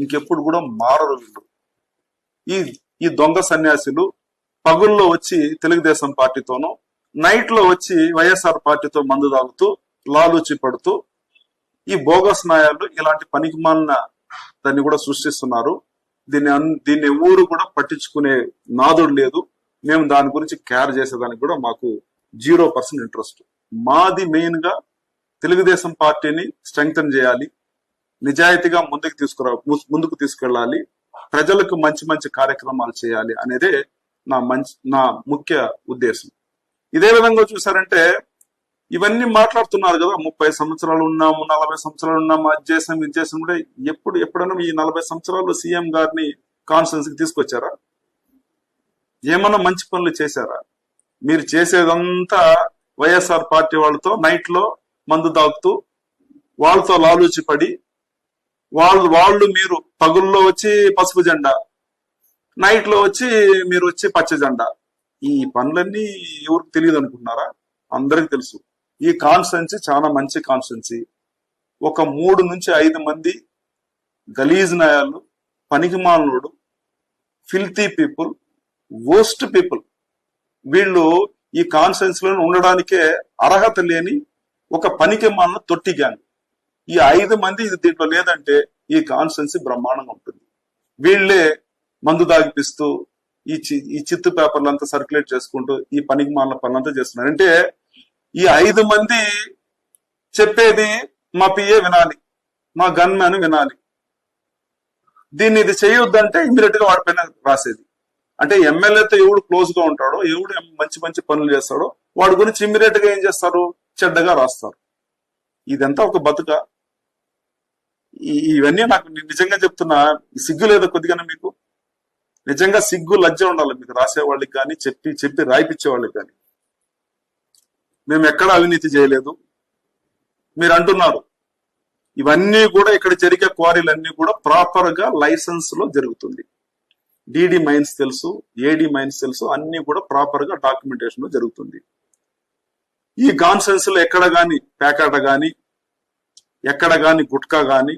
ఇంకెప్పుడు కూడా మారరు వీళ్ళు. ఈ ఈ దొంగ సన్యాసులు పగుల్లో వచ్చి తెలుగుదేశం పార్టీతోనూ నైట్లో వచ్చి వైఎస్ఆర్ పార్టీతో మందు తాగుతూ లాలూచి పడుతూ ఈ బోగస్ నాయాలు ఇలాంటి పనికిమాలిన దాన్ని కూడా సృష్టిస్తున్నారు. దీన్ని అన్- దీన్ని ఎవరు కూడా పట్టించుకునే నాదుడు లేదు. మేము దాని గురించి కేర్ చేసేదానికి కూడా మాకు జీరో పర్సెంట్ ఇంట్రెస్ట్. మాది మెయిన్గా తెలుగుదేశం పార్టీని స్ట్రెంగ్తన్ చేయాలి. నిజాయితీగా ముందుకు తీసుకురా ము- ముందుకు తీసుకెళ్ళాలి. ప్రజలకు మంచి మంచి కార్యక్రమాలు చేయాలి అనేదే నా మంచి నా ముఖ్య ఉద్దేశం. ఇదే విధంగా చూసారంటే ఇవన్నీ మాట్లాడుతున్నారు కదా ముప్పై సంవత్సరాలు ఉన్నాము నలభై సంవత్సరాలు ఉన్నాము అది చేసాం ఇది చేసాం కూడా ఎప్పుడు ఎప్పుడైనా ఈ నలభై సంవత్సరాలు సీఎం గారిని కాన్ఫరెన్స్కి తీసుకొచ్చారా? ఏమన్నా మంచి పనులు చేశారా? మీరు చేసేదంతా వైఎస్ఆర్ పార్టీ వాళ్ళతో నైట్లో మందు తాగుతూ వాళ్ళతో లాలూచి పడి వాళ్ళు వాళ్ళు మీరు పగుల్లో వచ్చి పసుపు జెండా నైట్లో వచ్చి మీరు వచ్చి పచ్చ జెండా. ఈ పనులన్నీ ఎవరికి తెలియదు అనుకుంటున్నారా? అందరికి తెలుసు. ఈ కాన్స్టెన్సీ చాలా మంచి కాన్స్టెన్సీ ఒక మూడు నుంచి ఐదు మంది గలీజ్ నాయాలు పనికిమాలినోడు ఫిల్తీ పీపుల్ వోస్ట్ పీపుల్ వీళ్ళు ఈ కాన్స్టెన్సీలో ఉండడానికే అర్హత లేని ఒక పనికి మాలిన తొట్టి గ్యాంగ్ ఈ ఐదు మంది ఇది దీంట్లో లేదంటే ఈ కాన్స్టెన్సీ బ్రహ్మాండంగా ఉంటుంది. వీళ్ళే మందు దాగిపిస్తూ ఈ చి- ఈ చిత్తు పేపర్లు అంతా సర్క్యులేట్ చేసుకుంటూ ఈ పనికి మాల పనులంతా చేస్తున్నారు. అంటే ఈ ఐదు మంది చెప్పేది మా పిఏ వినాలి మా గన్ మ్యాన్ వినాలి. దీన్ని ఇది చేయొద్దంటే ఇమీడియట్గా వాడిపైన రాసేది. అంటే ఎమ్మెల్యేతో ఎవడు క్లోజ్గా ఉంటాడో ఎవడు మంచి మంచి పనులు చేస్తాడో వాడి గురించి ఇమీడియట్గా ఏం చేస్తారు? చెడ్డగా రాస్తారు. ఇదంతా ఒక బతుక. ఇవన్నీ నాకు నిజంగా చెప్తున్నా సిగ్గు లేదా కొద్దిగానే మీకు? నిజంగా సిగ్గు లజ్జ ఉండాలి మీకు. రాసే వాళ్ళకి కానీ చెప్పి చెప్పి రాయిపించే వాళ్ళకి కానీ. మేము ఎక్కడ అవినీతి చేయలేదు. మీరు అంటున్నారు ఇవన్నీ కూడా ఇక్కడ జరిగే క్వారీలన్నీ కూడా ప్రాపర్గా లైసెన్స్లో జరుగుతుంది. డిడి మైన్స్ తెలుసు ఏడి మైన్స్ తెలుసు అన్ని కూడా ప్రాపర్గా డాక్యుమెంటేషన్లో జరుగుతుంది. ఈ గాన్సెన్స్లో ఎక్కడ గాని పేకాట గాని ఎక్కడ గాని గుట్కా గాని